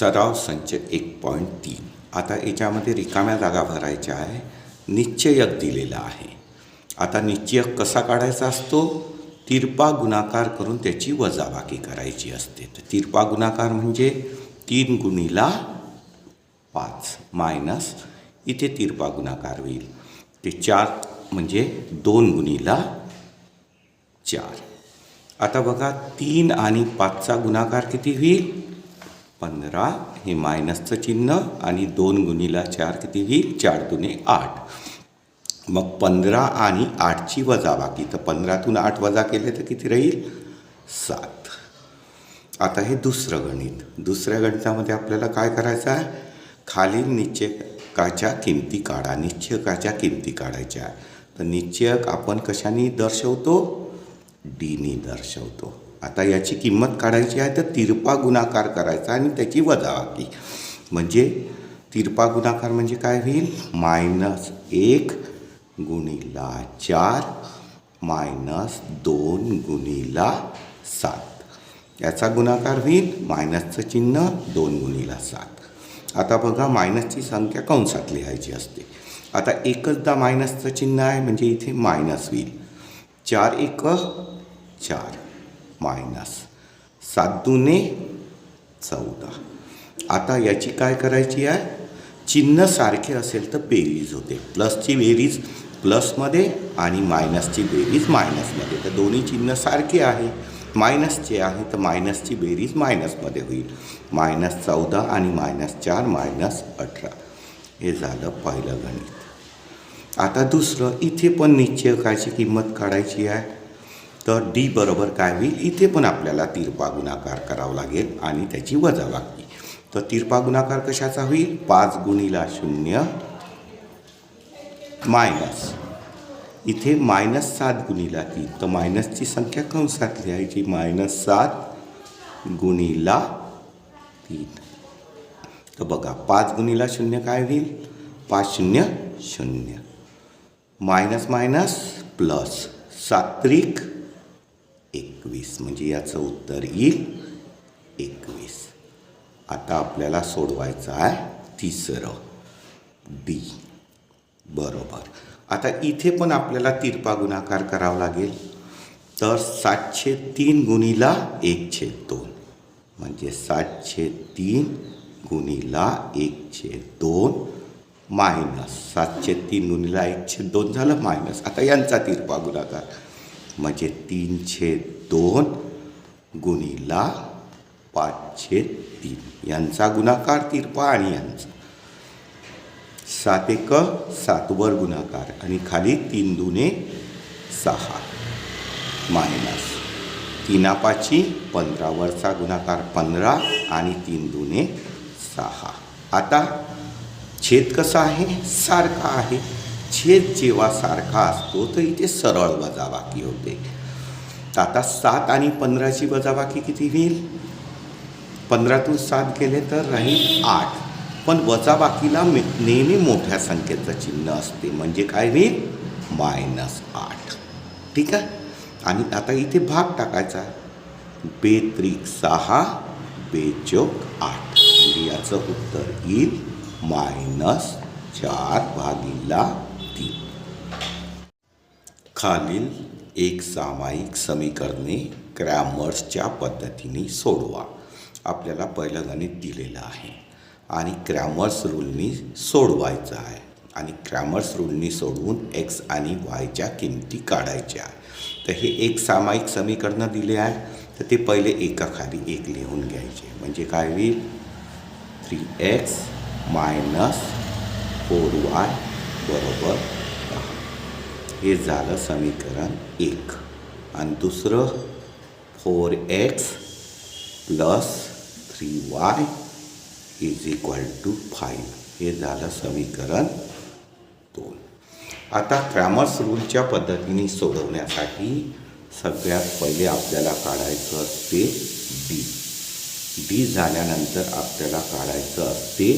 सराव संच एक पॉईंट तीन. आता याच्यामध्ये रिकाम्या जागा भरायच्या आहे. निश्चयक दिलेला आहे. आता निश्चयक कसा काढायचा असतो? तिरपा गुणाकार करून त्याची वजाबाकी करायची असते. तर तिरपा गुणाकार म्हणजे तीन गुणीला पाच मायनस इथे तिरपा गुणाकार होईल. ते चार म्हणजे दोन गुणीला चार. आता बघा तीन आणि पाचचा गुणाकार किती होईल? पंधरा हे मायनसचं चिन्ह आणि दोन गुणीला चार किती होईल? चार दुने आठ. मग पंधरा आणि आठची वजाबाकी तर पंधरातून आठ वजा केले तर किती राहील? सात. आता हे दुसरं गणित. दुसऱ्या गणितामध्ये आपल्याला काय करायचं आहे? खालील निश्चयकाच्या किमती काढा. निश्चयकाच्या किमती काढायच्या. आहे तर निश्चयक आपण कशाने दर्शवतो? डीनी दर्शवतो. आता याची किंमत काढायची आहे तर तिरपा गुणाकार करायचा आणि त्याची वजावाकी म्हणजे तिरपा गुणाकार म्हणजे काय होईल? मायनस एक गुणीला चार मायनस दोन गुणीला सात. याचा गुणाकार होईल? मायनसचं चिन्ह दोन गुणीला सात. आता बघा मायनसची संख्या कंसात लिहायची असते. आता एकचदा मायनसचं चिन्ह आहे म्हणजे इथे मायनस होईल. चार एक चार. मायनस. सात दुने चौदा. आता याची काय करायची आहे? चिन्ह सारखे असेल तर बेरीज होते. प्लसची बेरीज प्लसमध्ये आणि मायनसची बेरीज मायनसमध्ये. तर दोन्ही चिन्ह सारखे आहे. मायनसचे आहे तर मायनसची बेरीज मायनसमध्ये होईल. मायनस चौदा आणि मायनस चार मायनस अठरा. हे झालं पहिलं गणित. आता दुसरं इथे पण निश्चयकाची किंमत काढायची आहे. तर डी बरोबर काय होईल? इथे पण आपल्याला तिरपा गुणाकार करावा लागेल आणि त्याची वजाबाकी तर तिरपा गुणाकार कशाचा होईल? पाच गुणीला शून्य मायनस. इथे मायनस सात गुणीला तीन. तर मायनसची संख्या कंसात लिहायची मायनस सात गुणीला तीन. तर बघा पाच गुणीला शून्य काय होईल? पाच शून्य शून्य. मायनस मायनस प्लस सात्रिक एकवीस. म्हणजे याचं उत्तर येईल एकवीस. आता आपल्याला सोडवायचं आहे तिसरं. डी. बरोबर. आता इथे पण आपल्याला तिरपा गुणाकार करावा लागेल. तर सातशे तीन गुणीला एकशे दोन. म्हणजे सातशे तीन गुणीला एकशे दोन मायनस. सातशे तीन गुणीला एकशे दोन झालं मायनस. आता यांचा तिरपा गुणाकार. म्हणजे तीनशे दोन गुणीला पाचशे तीन. यांचा गुणाकार तिरपा आणि यांचा. सात एक सातवर गुणाकार आणि खाली तीन दुने सहा. मायनस. तीनापाची पंधरावरचा गुणाकार पंधरा आणि तीन दुने सहा. आता छेद कसा आहे? सारखा आहे. छेद जेव्हा सारखा असतो तर इथे सरळ वजाबाकी होते. आता सात आणि पंधराची वजाबाकी किती होईल? पंधरातून सात गेले तर राहील आठ. पण वजाबाकीला मे नेहमी मोठ्या संख्येचं चिन्ह असते. म्हणजे काय होईल? मायनस आठ. ठीक आहे? आणि आता इथे भाग टाकायचा. बेत्रिक सहा बेचोक आठ. म्हणजे याचं उत्तर येईल मायनस चार भागीला तीन खालील एक सामायिक समीकरणे क्रॅमर्सच्या पद्धतीने सोडवा. आपल्याला पहिलं गणित दिलेलं आहे आणि क्रॅमर्स रूलनी सोडवायचं आहे आणि क्रॅमर्स रूलनी सोडवून एक्स आणि वायच्या किमती काढायच्या तर हे एक सामायिक समीकरणं दिले आहे. तर ते पहिले एकाखाली एक लिहून घ्यायचे. म्हणजे काय होईल? Three X minus four Y बरोबर? हे झालं समीकरण एक. आणि दुसरं? Four X plus three Y is equal to five. हे झालं समीकरण दोन. आता क्रॅमर्स रूलच्या पद्धतीने सोडवण्यासाठी सगळ्यात पहिले आपल्याला काढायचं असते डी डी झाल्यानंतर आपल्याला काढायचं असते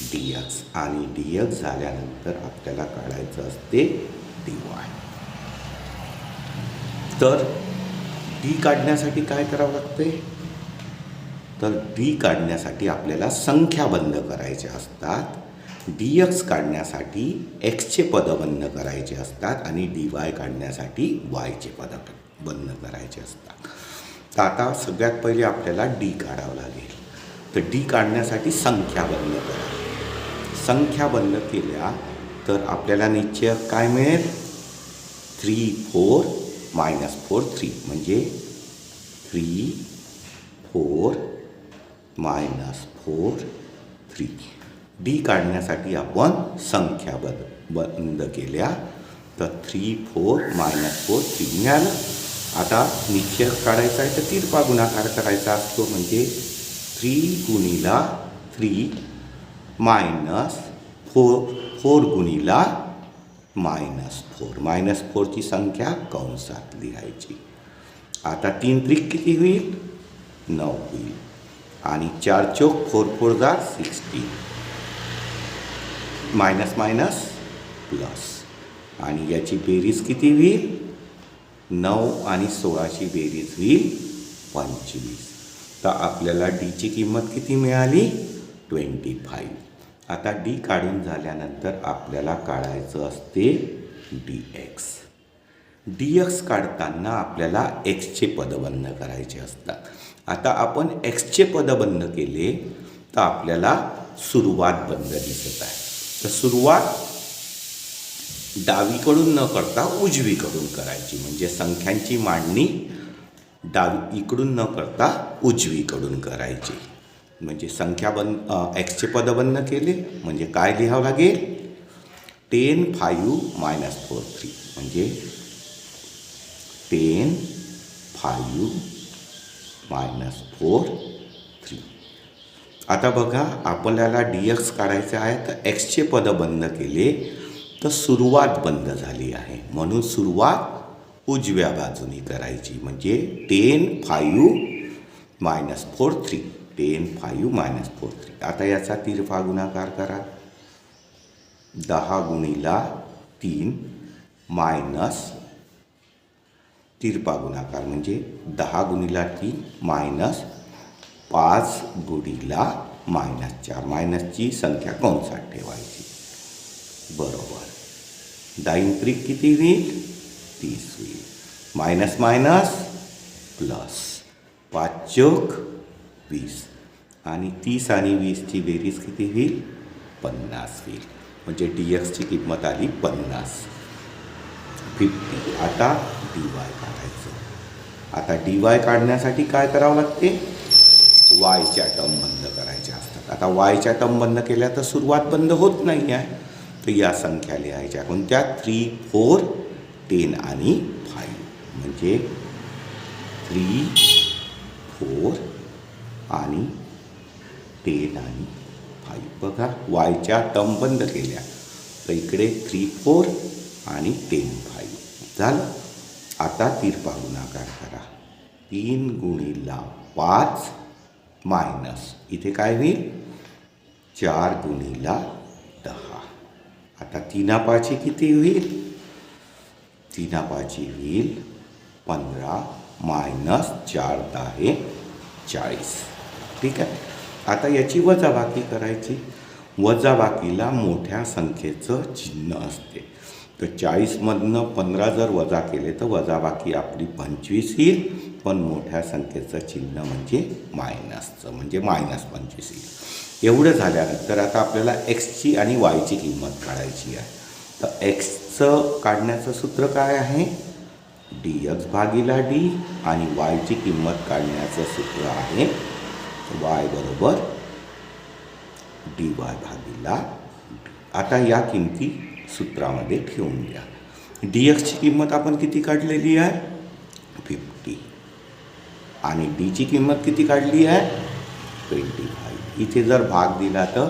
डी एक्स आणि डी एक्स झाल्यानंतर आपल्याला काढायचं असते डी वाय तर डी काढण्यासाठी काय करावं लागते? तर डी काढण्यासाठी आपल्याला संख्या बंद करायच्या असतात. डी एक्स काढण्यासाठी एक्सचे पदं बंद करायचे असतात आणि डी वाय काढण्यासाठी वायचे पदं बंद करायचे असतात. तर आता सगळ्यात पहिले आपल्याला डी काढावं लागेल. तर डी काढण्यासाठी संख्या बंद करा. संख्या बंद केल्या तर आपल्याला निश्चय काय मिळेल? Three four minus four three म्हणजे three four minus four three D काढण्यासाठी आपण संख्या बद बंद केल्या. तर three four minus four three मिळालं. आता निश्चय काढायचा आहे तर तिरपा गुणाकार करायचा असतो. म्हणजे थ्री गुणीला थ्री मायनस फोर फोर गुणीला मायनस फोर. मायनस फोरची संख्या कंसात लिहायची. आता तीन त्रिक किती होईल? नऊ होईल. आणि चार चौक फोर फोर जा सिक्स्टीन. Minus minus plus. आणि याची बेरीज किती होईल? नऊ आणि सोळाची बेरीज होईल पंचवीस. तर आपल्याला डीची किंमत किती मिळाली? Twenty five. आता डी काढून झाल्यानंतर आपल्याला काढायचं असते डी एक्स डी एक्स काढताना आपल्याला एक्सचे पदबंद करायचे असतात. आता आपण एक्सचे पद बंद केले तर आपल्याला सुरुवात बंद दिसत आहे. तर सुरुवात डावीकडून न करता उजवीकडून करायची म्हणजे संख्यांची मांडणी डावी इकडून न करता उजवीकडून करायची. म्हणजे संख्या बंद एक्सचे पद बंद केले म्हणजे काय लिहावं लागेल? Ten five minus four three. म्हणजे ten five minus four three. आता बघा आपल्याला डी एक्स काढायचं आहे तर एक्सचे पद बंद केले तर सुरुवात बंद झाली आहे. म्हणून सुरुवात उजव्या बाजूनी करायची. म्हणजे ten five minus four three. Ten five minus four three आता याचा तिरफा गुणाकार करा दहा गुणीला तीन मायनस तिरपा गुणाकार म्हणजे दहा गुणीला तीन मायनस पाच गुणीला मायनस चार मायनसची संख्या कंसात ठेवायची बरोबर दाईन त्रिक किती होईल तीस होईल मायनस मायनस प्लस पाच चोक वीस. आणि तीस आणि वीसची बेरीज किती होईल? पन्नास होईल. म्हणजे डी एक्सची किंमत आली पन्नास. फिफ्टी. आता डी वाय काढायचं. आता डी वाय काढण्यासाठी काय करावं लागते? वायच्या टर्म बंद करायच्या असतात. आता वायच्या टर्म बंद केल्या तर सुरुवात बंद होत नाही आहे. तर या संख्या लिहायच्या. कोणत्या? थ्री फोर टेन आणि फाईव्ह. म्हणजे थ्री फोर आणि टेन आणि फाईव्ह बघा वायच्या टर्म बंद केल्या. तर इकडे थ्री फोर आणि टेन फाईव्ह. झालं. आता तिरपा गुणाकार करा. तीन गुणीला पाच मायनस. इथे काय होईल? चार गुणीला दहा. आता तीना पाची किती होईल? तीना पाची होईल पंधरा मायनस चार दहा चाळीस. ठीक आहे? आता याची वजाबाकी करायची. वजाबाकीला मोठ्या संख्येचं चिन्ह असते. तर चाळीसमधनं पंधरा जर वजा केले तर वजाबाकी आपली पंचवीस येईल. पण मोठ्या संख्येचं चिन्ह म्हणजे मायनसचं म्हणजे मायनस पंचवीस येईल. एवढं झाल्यानंतर आता आपल्याला एक्सची आणि वायची किंमत काढायची आहे. तर एक्सचं काढण्याचं सूत्र काय आहे? डी एक्स भागीला डी आणि वायची किंमत काढण्याचं सूत्र आहे वाय बरोबर डी वाय भागीला आता या किमती सूत्रामध्ये ठेवून घ्या डी एक्सची किंमत आपण किती काढलेली आहे? फिफ्टी आणि डीची किंमत किती काढली आहे? ट्वेंटी फाईव्ह इथे जर भाग दिला तर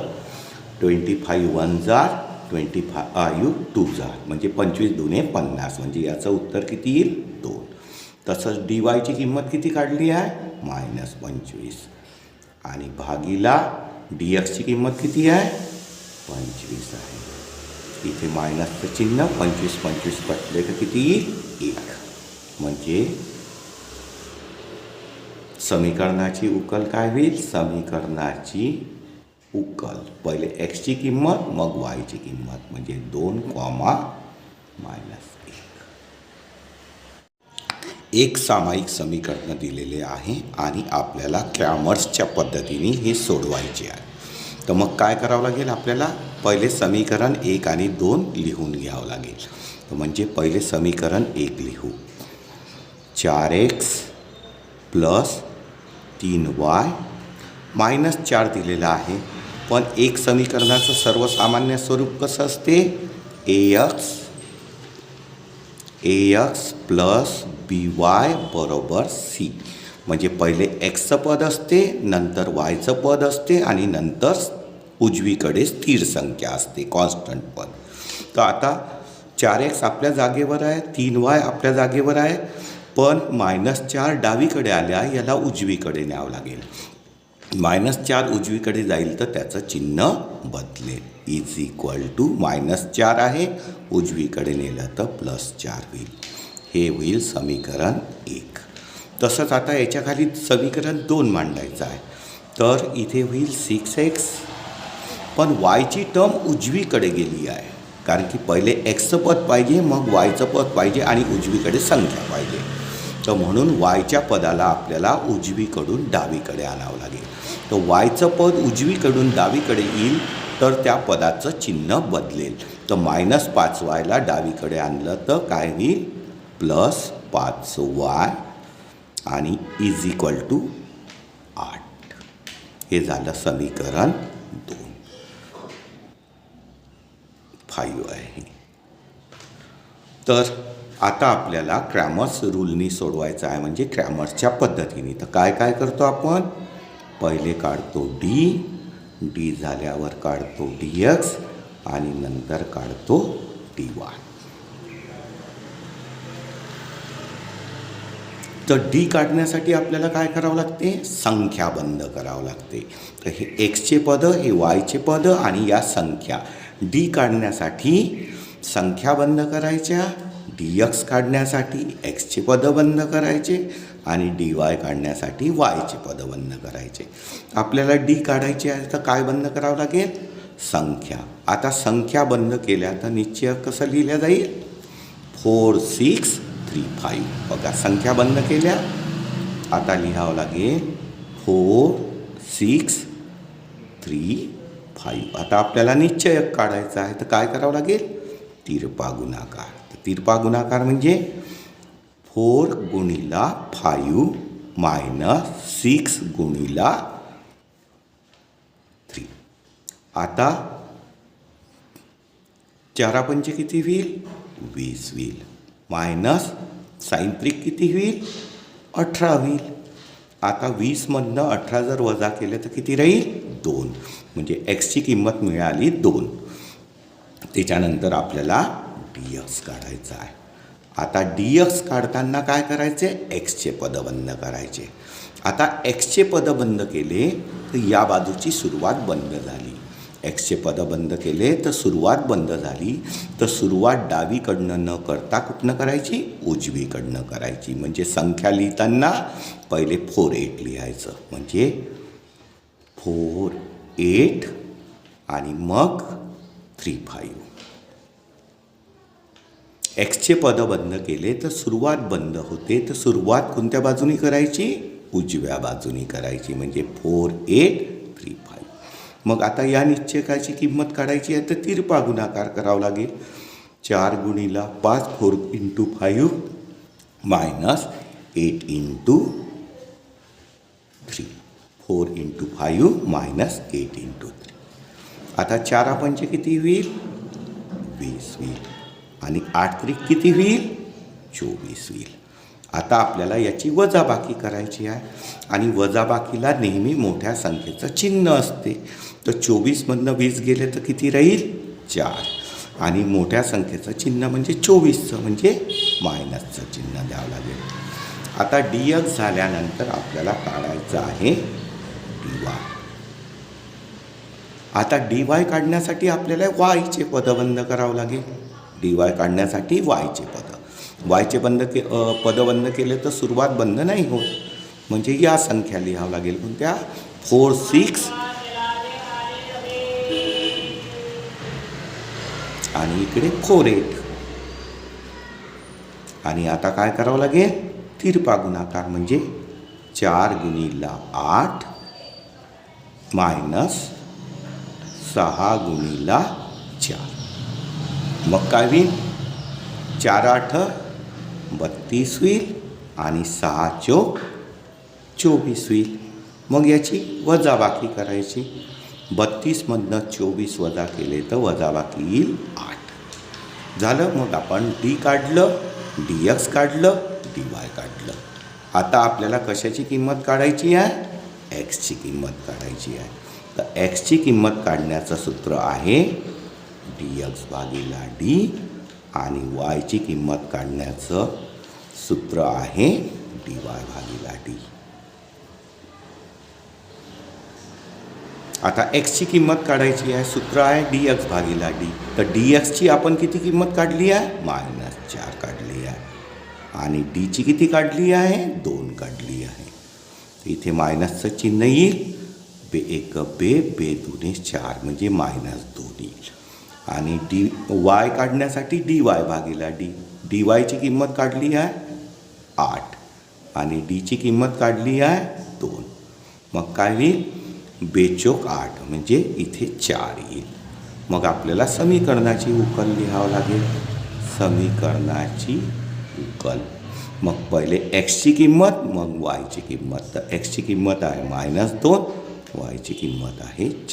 ट्वेंटी फाईव्ह वन जार ट्वेंटी फायू टू जार. म्हणजे पंचवीस दुने पन्नास. म्हणजे याचं उत्तर किती येईल? दोन. तसंच डी वायची किंमत किती काढली आहे? मायनस पंचवीस. भागीला डी एक्सची किंमत किती आहे पंचवीस आहे इथे मायनसचं चिन्ह, पंचवीस पंचवीस कटले तर किती येईल एक। म्हणजे समीकरणाची उकल काय होईल? समीकरणाची उकल. पहिले एक्सची किंमत, मग वायची किंमत. म्हणजे दोन कॉमा मायनस एक सामायिक समीकरण दिलेले आहे आणि आपल्याला क्रॅमर्सच्या पद्धतीने हे सोडवायचे आहे. तर मग काय करावं लागेल आपल्याला? पहिले समीकरण एक आणि दोन लिहून घ्यावं लागेल. तर म्हणजे पहिले समीकरण एक लिहू. चार एक्स प्लस तीन वाय मायनस चार दिलेलं आहे. पण एक समीकरणाचं सर्वसामान्य स्वरूप कसं असते? A X A X plus B Y बरोबर सी. म्हणजे पहिले एक्सचं पद असते नंतर वायचं पद असते आणि नंतर उजवीकडे स्थिर संख्या असते कॉन्स्टंट पद. तर आता चार एक्स आपल्या जागेवर आहे तीन वाय आपल्या जागेवर आहे पण मायनस चार डावीकडे आल्या याला उजवीकडे न्यावं लागेल. मायनस चार उजवीकडे जाईल तर त्याचं चिन्ह बदलेल. इज इक्वल टू मायनस चार आहे उजवीकडे नेलं तर प्लस चार होईल. हे होईल समीकरण एक. तसंच आता याच्याखाली समीकरण दोन मांडायचं आहे. तर इथे होईल सिक्स एक्स पण वायची टर्म उजवीकडे गेली आहे. कारण की पहिले एक्सचं पद पाहिजे मग वायचं पद पाहिजे आणि उजवीकडे संख्या पाहिजे. तर म्हणून वायच्या पदाला आपल्याला उजवीकडून डावीकडे आणावं लागेल. तर वायचं पद उजवीकडून डावीकडे येईल तर त्या पदाचं चिन्ह बदलेल. तर मायनस पाच वायला डावीकडे आणलं तर काय होईल? प्लस पाच वाय आणि इज इक्वल टू आठ. हे झालं समीकरण दोन. फाईव्ह आहे. तर आता आपल्याला क्रॅमर्स रूलनी सोडवायचं आहे म्हणजे क्रॅमर्सच्या पद्धतीने. तर काय काय करतो आपण? पहिले काढतो डी डी झाल्यावर काढतो डी एक्स आणि नंतर काढतो डी वाय तर डी काढण्यासाठी आपल्याला काय करावं लागते? संख्या बंद करावं लागते. तर हे एक्सचे पदं हे वायचे पदं आणि या संख्या. डी काढण्यासाठी संख्या बंद करायच्या डी एक्स काढण्यासाठी एक्सचे पदं बंद करायचे आणि डी वाय काढण्यासाठी वायचे पदं बंद करायचे. आपल्याला डी काढायची आहे तर काय बंद करावं लागेल? संख्या. आता संख्या बंद केल्या तर निश्चय कसं लिहिल्या जाईल? फोर सिक्स थ्री फाईव्ह बघा संख्या बंद केल्या. आता लिहावं लागेल. फोर सिक्स थ्री फाईव्ह आता आपल्याला निश्चयक काढायचा आहे. तर काय करावं लागेल? तिरपा गुणाकार. तर तिरपा गुणाकार म्हणजे फोर गुणिला फाईव्ह मायनस सिक्स गुणिला थ्री आता चारा पंचे किती होईल? वीस होईल. मायनस साईन किती होईल? अठरा होईल. आता वीसमधनं अठरा जर वजा केलं तर किती राहील? दोन. म्हणजे एक्सची किंमत मिळाली दोन. त्याच्यानंतर आपल्याला डी एक्स काढायचं आहे. आता डी एक्स काढताना काय करायचे? एक्सचे पद बंद करायचे. आता एक्सचे पद बंद केले तर या बाजूची सुरुवात बंद झाली. एक्सचे पदं बंद केले तर सुरुवात बंद झाली. तर सुरुवात डावीकडनं न करता कुठनं करायची? उजवीकडनं करायची. म्हणजे संख्या लिहिताना पहिले फोर एट लिहायचं. म्हणजे फोर एट आणि मग थ्री फाईव्ह. एक्सचे पदं बंद केले तर सुरुवात बंद होते. तर सुरुवात कोणत्या बाजूनी करायची? उजव्या बाजूनी करायची. म्हणजे फोर एट मग आता या निश्चयकाची किंमत काढायची आहे तर तिरपा गुणाकार करावा लागेल. चार गुणीला पाच four into five minus eight into three four into five minus eight into three आता चारा पंचे किती होईल? वीस होईल. आणि आठ त्रिक किती होईल? चोवीस होईल. आता आपल्याला याची वजाबाकी करायची आहे. आणि वजाबाकीला नेहमी मोठ्या संख्येचं चिन्ह असते. तर चोवीसमधनं वीस गेले तर किती राहील? चार. आणि मोठ्या संख्येचं चिन्ह म्हणजे चोवीसचं म्हणजे मायनसचं चिन्ह द्यावं लागेल. आता डी एक्स झाल्यानंतर आपल्याला काढायचं आहे डी वाय आता डी वाय काढण्यासाठी आपल्याला वायचे पदबंद करावं लागेल. डी वाय काढण्यासाठी वायचे पद वायचे बंद के पद पदं बंद केले तर सुरुवात बंद नाही होत. म्हणजे या संख्या लिहावं लागेल. कोणत्या फोर सिक्स आणि इकडे फोर एट आणि आता काय करावं लागेल? तिरपा गुणाकार म्हणजे चार गुणीला आठ मायनस सहा गुणीला चार. मग काय होईल? चार आठ बत्तीस होईल आणि सहा चोक चोवीस होईल. मग याची वजाबाकी करायची. बत्तीसमधनं चोवीस वजा केले तर वजाबाकी येईल आठ. झालं मग आपण डी काढलं डी एक्स काढलं डी वाय काढलं. आता आपल्याला कशाची किंमत काढायची आहे? एक्सची किंमत काढायची आहे. तर एक्सची किंमत काढण्याचं सूत्र आहे डी एक्स भागीला डी आणि वायची किंमत काढण्याचं सूत्र आहे डी वाय भागीला डी आता एक्सची किंमत काढायची आहे सूत्र आहे डी एक्स भागीला डी तर डी एक्सची आपण किती किंमत काढली आहे? मायनस चार काढली आहे. आणि डीची किती काढली आहे? दोन काढली आहे. इथे मायनसचं चिन्ह येईल. बे एक बे बे दुने चार म्हणजे मायनस दोन येईल. आणि डी वाय काढण्यासाठी डी वाय भागीला डी डी वायची किंमत काढली आहे? आठ. आणि डीची किंमत काढली आहे दोन. मग काय होईल? बेचोक आठ म्हणजे इथे चार येईल. मग आपल्याला समीकरणाची उकल लिहावं लागेल. समीकरणाची उकल. मग पहिले एक्सची किंमत मग वायची किंमत. तर एक्सची किंमत आहे मायनस दोन वायची किंमत आहे चार.